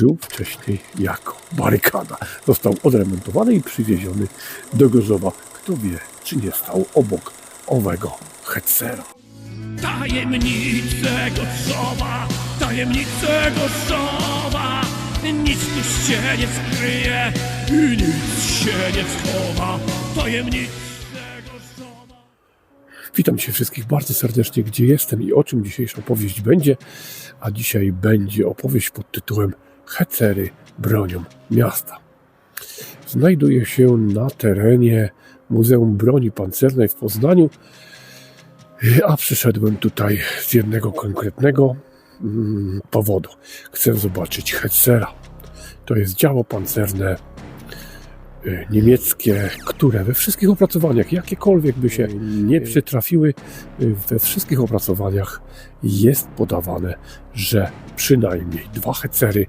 Żył wcześniej jako barykada. Został odremontowany i przywieziony do Gorzowa. Kto wie, czy nie stał obok owego Hetzera. Tajemnice Gorzowa, tajemnice Gorzowa Nic tu się nie skryje i nic się nie schowa Tajemnice Witam Cię wszystkich bardzo serdecznie, gdzie jestem i o czym dzisiejsza opowieść będzie. A dzisiaj będzie opowieść pod tytułem Hecery bronią miasta. Znajduję się na terenie Muzeum Broni Pancernej w Poznaniu, a przyszedłem tutaj z jednego konkretnego mm, powodu. Chcę zobaczyć Hetzera. To jest działo pancerne niemieckie, które we wszystkich opracowaniach, jakiekolwiek by się nie przytrafiły, y, we wszystkich opracowaniach jest podawane, że przynajmniej dwa hecery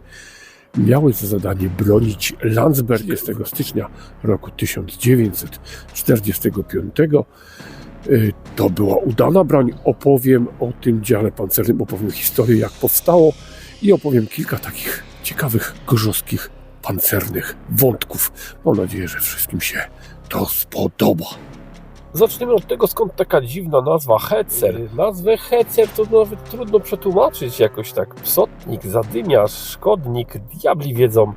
miały za zadanie bronić Landsberg 30 stycznia roku 1945. Y, To była udana broń. Opowiem o tym dziale pancernym, opowiem historię, jak powstało i opowiem kilka takich ciekawych, gorzowskich, pancernych wątków. Mam nadzieję, że wszystkim się to spodoba. Zaczniemy od tego, skąd taka dziwna nazwa Hetzer. Nazwę Hetzer to nawet trudno przetłumaczyć jakoś tak. Psotnik, zadymiarz, szkodnik, diabli wiedzą.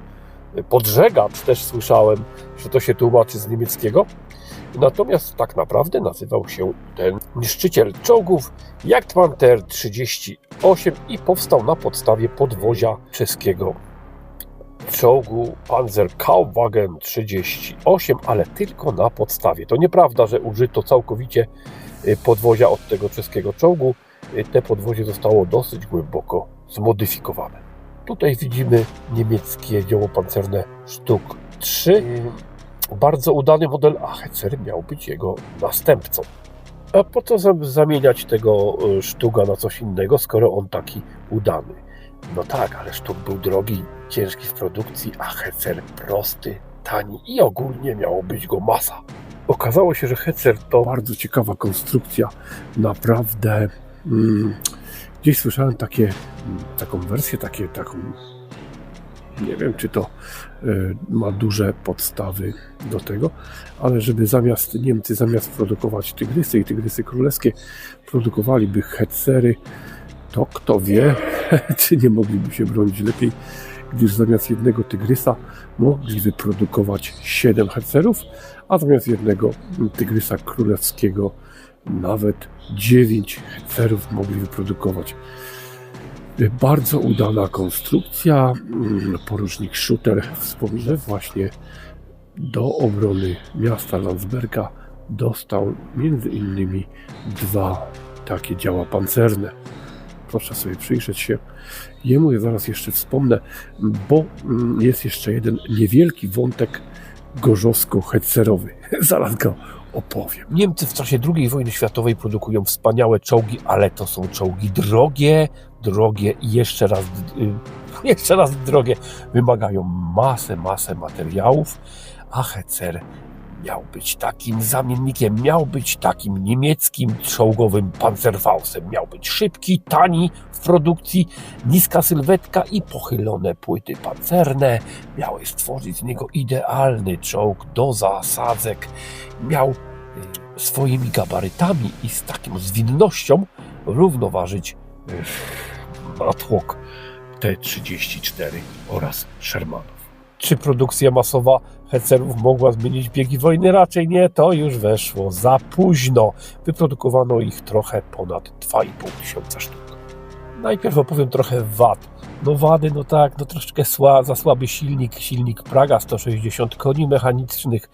Podżegacz też słyszałem, że to się tłumaczy z niemieckiego. Natomiast tak naprawdę nazywał się ten niszczyciel czołgów Jagdpanther 38 i powstał na podstawie podwozia czeskiego czołgu Panzerkaufwagen 38, ale tylko na podstawie. To nieprawda, że użyto całkowicie y, podwozia od tego czeskiego czołgu. Y, Te podwozie zostało dosyć głęboko zmodyfikowane. Tutaj widzimy niemieckie dzieło pancerne sztuk 3. Y, Bardzo udany model, a Hetzer miał być jego następcą. A po co zam- zamieniać tego y, sztuga na coś innego, skoro on taki udany? No tak, ale sztuk był drogi, ciężki w produkcji, a Hecer prosty, tani i ogólnie miało być go masa. Okazało się, że Hecer to bardzo ciekawa konstrukcja. Naprawdę. Mm, gdzieś słyszałem takie, mm, taką wersję, takie, taką. Nie wiem, czy to y, ma duże podstawy do tego, ale żeby zamiast Niemcy, zamiast produkować tygrysy i tygrysy królewskie, produkowaliby hetzery, to kto wie, czy nie mogliby się bronić lepiej, gdyż zamiast jednego tygrysa mogli wyprodukować 7 hetcerów, a zamiast jednego tygrysa królewskiego nawet 9 hetcerów mogli wyprodukować. Bardzo udana konstrukcja. Mm, Porucznik Schutter wspomina właśnie do obrony miasta Landsberga dostał między innymi dwa takie działa pancerne. Proszę sobie przyjrzeć się. Jemu ja zaraz jeszcze wspomnę, bo mm, jest jeszcze jeden niewielki wątek gorzowsko-hetzerowy. Zaraz go opowiem. Niemcy w czasie II wojny światowej produkują wspaniałe czołgi, ale to są czołgi drogie, drogie i jeszcze raz, y, jeszcze raz drogie. Wymagają masę, masę materiałów, a Hecer miał być takim zamiennikiem, miał być takim niemieckim czołgowym Panzerfaustem. Miał być szybki, tani w produkcji, niska sylwetka i pochylone płyty pancerne. Miały stworzyć z niego idealny czołg do zasadzek. Miał y, swoimi gabarytami i z taką zwinnością równoważyć y, natłok T-34 oraz Shermanów. Czy produkcja masowa Hecerów mogła zmienić biegi wojny? Raczej nie, to już weszło za późno. Wyprodukowano ich trochę ponad 2,5 tysiąca sztuk. Najpierw opowiem trochę wad. No wady, no tak, no troszeczkę sła, za słaby silnik, silnik Praga 160 koni mechanicznych,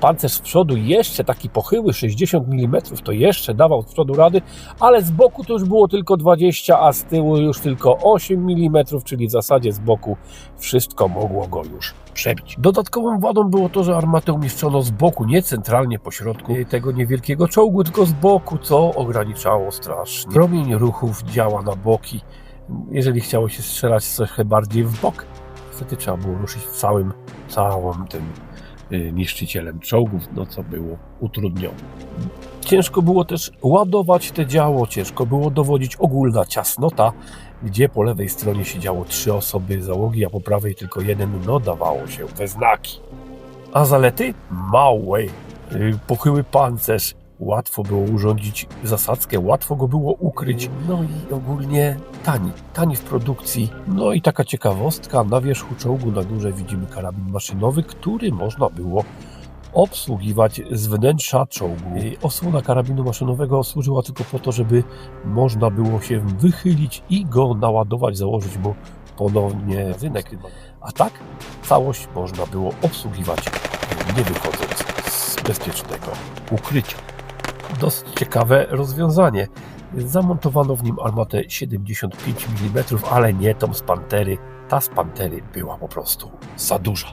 pancerz z przodu jeszcze taki pochyły 60 mm, to jeszcze dawał z przodu rady, ale z boku to już było tylko 20, a z tyłu już tylko 8 mm, czyli w zasadzie z boku wszystko mogło go już przebić. Dodatkową wadą było to, że armatę umieszczono z boku, nie centralnie po środku tego niewielkiego czołgu, tylko z boku, co ograniczało strasznie. Promień ruchów działa na boki. Jeżeli chciało się strzelać trochę bardziej w bok, wtedy trzeba było ruszyć całym, całym tym y, niszczycielem czołgów, no co było utrudnione. Ciężko było też ładować te działo, ciężko było dowodzić ogólna ciasnota, gdzie po lewej stronie siedziało trzy osoby załogi, a po prawej tylko jeden, no dawało się we znaki. A zalety? Małe, y, pochyły pancerz, łatwo było urządzić zasadzkę, łatwo go było ukryć, no i ogólnie tani, tani w produkcji. No i taka ciekawostka, na wierzchu czołgu na górze widzimy karabin maszynowy, który można było obsługiwać z wnętrza czołgu. Osłona karabinu maszynowego służyła tylko po to, żeby można było się wychylić i go naładować, założyć mu ponownie rynek. A tak całość można było obsługiwać nie wychodząc z bezpiecznego ukrycia. Dosyć ciekawe rozwiązanie. Zamontowano w nim armatę 75 mm, ale nie tą z Pantery. Ta z Pantery była po prostu za duża.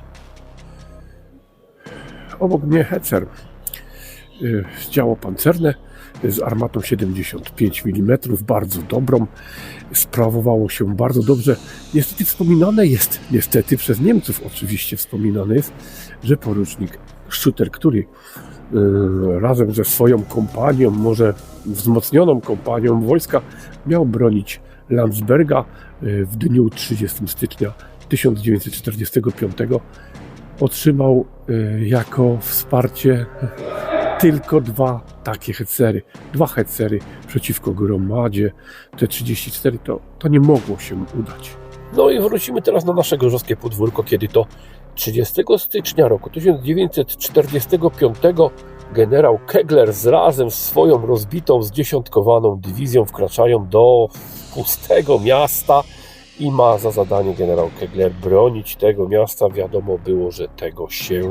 Obok mnie Hecer. y, Działo pancerne z armatą 75 mm, bardzo dobrą. Sprawowało się bardzo dobrze. Niestety wspominane jest, niestety przez Niemców oczywiście wspominane jest, że porucznik Schutter, który razem ze swoją kompanią, może wzmocnioną kompanią wojska, miał bronić Landsberga y, w dniu 30 stycznia 1945 otrzymał y, jako wsparcie tylko dwa takie hecery. Dwa hecery przeciwko gromadzie. Te 34 to, to nie mogło się udać. No i wrócimy teraz na nasze gorzowskie podwórko, kiedy to 30 stycznia roku 1945 generał Kegler z razem z swoją rozbitą, zdziesiątkowaną dywizją wkraczają do pustego miasta i ma za zadanie generał Kegler bronić tego miasta. Wiadomo było, że tego się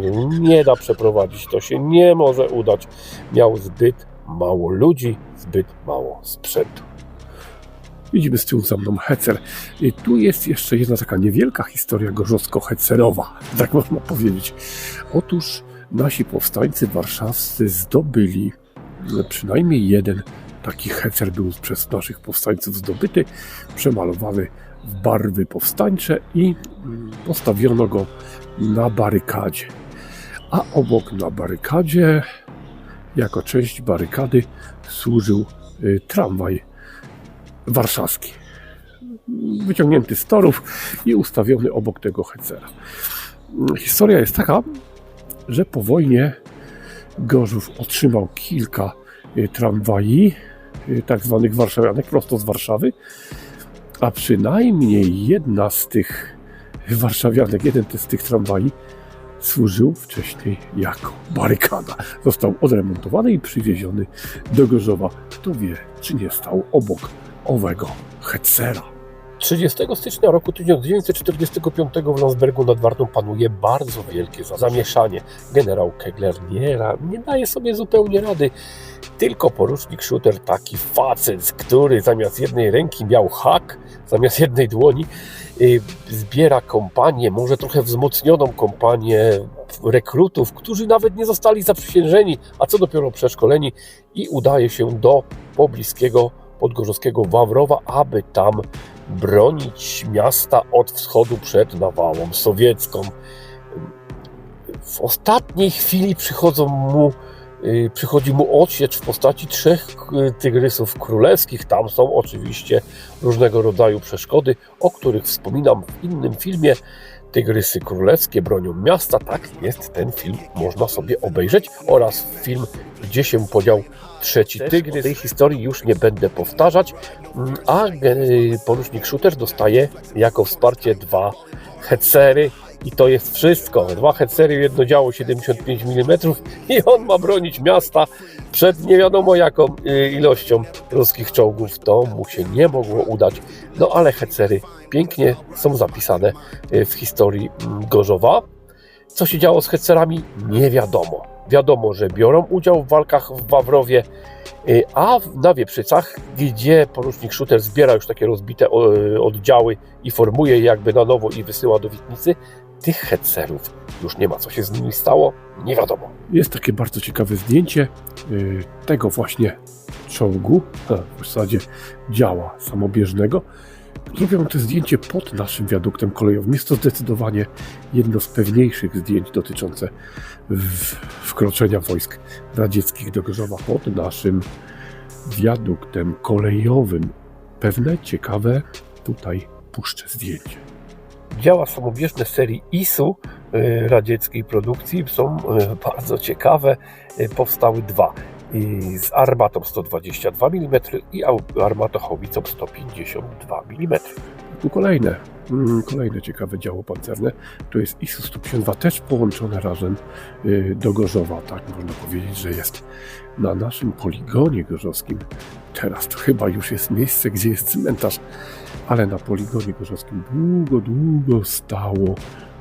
nie da przeprowadzić, to się nie może udać. Miał zbyt mało ludzi, zbyt mało sprzętu. Widzimy z tyłu za mną Hecer. I tu jest jeszcze jedna taka niewielka historia gorzowsko-hecerowa, tak można powiedzieć. Otóż nasi powstańcy warszawscy zdobyli e, przynajmniej jeden taki hecer był przez naszych powstańców zdobyty, przemalowany w barwy powstańcze i mm, postawiono go na barykadzie. A obok na barykadzie, jako część barykady, służył y, tramwaj warszawski. Wyciągnięty z torów i ustawiony obok tego hecera. Historia jest taka, że po wojnie Gorzów otrzymał kilka y, tramwaji, y, tak zwanych warszawianek, prosto z Warszawy, a przynajmniej jedna z tych warszawianek, jeden z tych tramwaj służył wcześniej jako barykada. Został odremontowany i przywieziony do Gorzowa. Kto wie, czy nie stał obok owego Hetzera. 30 stycznia roku 1945 w Landsbergu nad Wartą panuje bardzo wielkie zamieszanie. Generał Kegler nie, nie daje sobie zupełnie rady. Tylko porucznik Schutter, taki facet, który zamiast jednej ręki miał hak, zamiast jednej dłoni, y, zbiera kompanię, może trochę wzmocnioną kompanię rekrutów, którzy nawet nie zostali zaprzysiężeni, a co dopiero przeszkoleni i udaje się do pobliskiego podgorzowskiego Wawrowa, aby tam bronić miasta od wschodu przed nawałą sowiecką. W ostatniej chwili przychodzą mu, y, przychodzi mu odsiecz w postaci trzech y, tygrysów królewskich. Tam są oczywiście różnego rodzaju przeszkody, o których wspominam w innym filmie. Tygrysy królewskie bronią miasta. Tak jest, ten film można sobie obejrzeć. Oraz film, gdzie się podział trzeci tygrys. Tej historii już nie będę powtarzać. Mm, A e, porucznik Shooter dostaje jako wsparcie dwa hecery. I to jest wszystko. Dwa hecery, jedno działo 75 mm i on ma bronić miasta przed nie wiadomo jaką y, ilością ruskich czołgów. To mu się nie mogło udać. No ale hecery pięknie są zapisane y, w historii mm, Gorzowa. Co się działo z hecerami? Nie wiadomo. Wiadomo, że biorą udział w walkach w Wawrowie, y, a na Wieprzycach, gdzie porucznik Szuter zbiera już takie rozbite oddziały i formuje je jakby na nowo i wysyła do Witnicy, tych hecerów już nie ma. Co się z nimi stało? Nie wiadomo. Jest takie bardzo ciekawe zdjęcie y, tego właśnie czołgu, w zasadzie działa samobieżnego, Zrobiono to zdjęcie pod naszym wiaduktem kolejowym. Jest to zdecydowanie jedno z pewniejszych zdjęć dotyczące wkroczenia wojsk radzieckich do Gorzowa pod naszym wiaduktem kolejowym. Pewne, ciekawe, tutaj puszczę zdjęcie. Działa samobieżne serii ISU y, radzieckiej produkcji są y, bardzo ciekawe. Y, Powstały dwa. Z armatą 122 mm i armatochowicą 152 mm. Tu kolejne, kolejne ciekawe działo pancerne. To jest ISU-152, też połączone razem y, do Gorzowa. Tak można powiedzieć, że jest na naszym poligonie gorzowskim. Teraz to chyba już jest miejsce, gdzie jest cmentarz, ale na poligonie gorzowskim długo, długo stało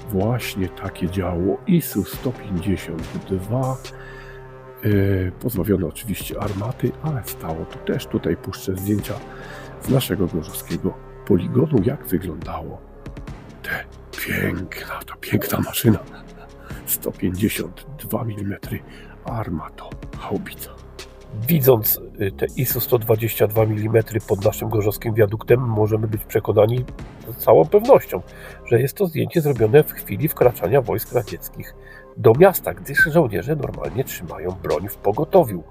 właśnie takie działo ISU-152. Yy, pozbawione oczywiście armaty, ale stało tu też. Tutaj puszczę zdjęcia z naszego gorzowskiego poligonu, jak wyglądało te piękna, ta piękna maszyna. 152 mm armato haubica. Widząc y, te ISU 122 mm pod naszym gorzowskim wiaduktem, możemy być przekonani z całą pewnością, że jest to zdjęcie zrobione w chwili wkraczania wojsk radzieckich do miasta, gdyż żołnierze normalnie trzymają broń w pogotowiu.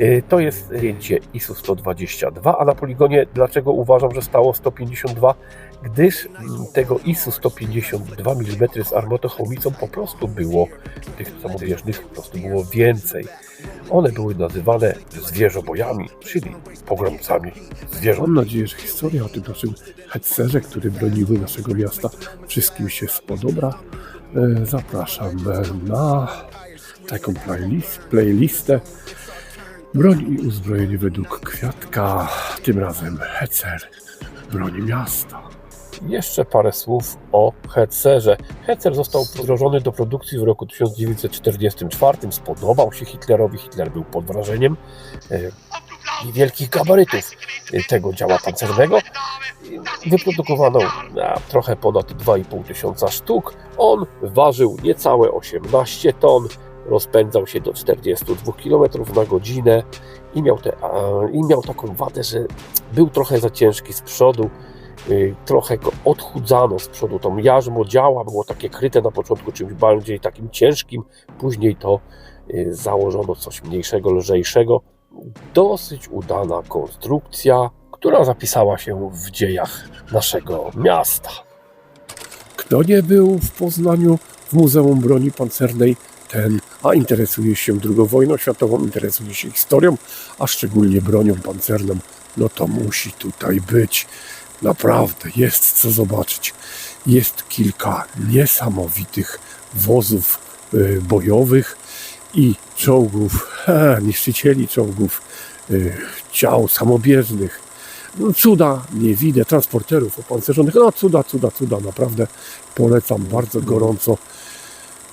Y, To jest zdjęcie ISU 122, a na poligonie dlaczego uważam, że stało 152? Gdyż mm, tego ISU 152 mm z armatochomicą po prostu było, tych samobieżnych po prostu było więcej. One były nazywane zwierzobojami, czyli pogromcami zwierząt. Mam nadzieję, że historia o tym naszym hetcerze, który broniły naszego miasta, wszystkim się spodoba. E, Zapraszam e, na taką playlist, playlistę Broń i uzbrojenie według Kwiatka. Tym razem hecer broni miasta. Jeszcze parę słów o Hetcerze. Hetzer został wdrożony do produkcji w roku 1944. Spodobał się Hitlerowi. Hitler był pod wrażeniem e, niewielkich gabarytów e, tego działa pancernego. Wyprodukowano na trochę ponad 2,5 tysiąca sztuk. On ważył niecałe 18 ton, rozpędzał się do 42 km na godzinę i miał, te, i miał taką wadę, że był trochę za ciężki z przodu. Y, Trochę go odchudzano z przodu. To jarzmo działa było takie kryte na początku czymś bardziej takim ciężkim, później to y, założono coś mniejszego, lżejszego. Dosyć udana konstrukcja, która zapisała się w dziejach naszego miasta. Kto nie był w Poznaniu w Muzeum Broni Pancernej, ten, a interesuje się II wojną światową, interesuje się historią, a szczególnie bronią pancerną, no to musi tutaj być. Naprawdę jest co zobaczyć. Jest kilka niesamowitych wozów y, bojowych i czołgów, he, niszczycieli czołgów, y, ciał samobieżnych. No, cuda nie widzę, transporterów opancerzonych. No cuda, cuda, cuda. Naprawdę polecam bardzo gorąco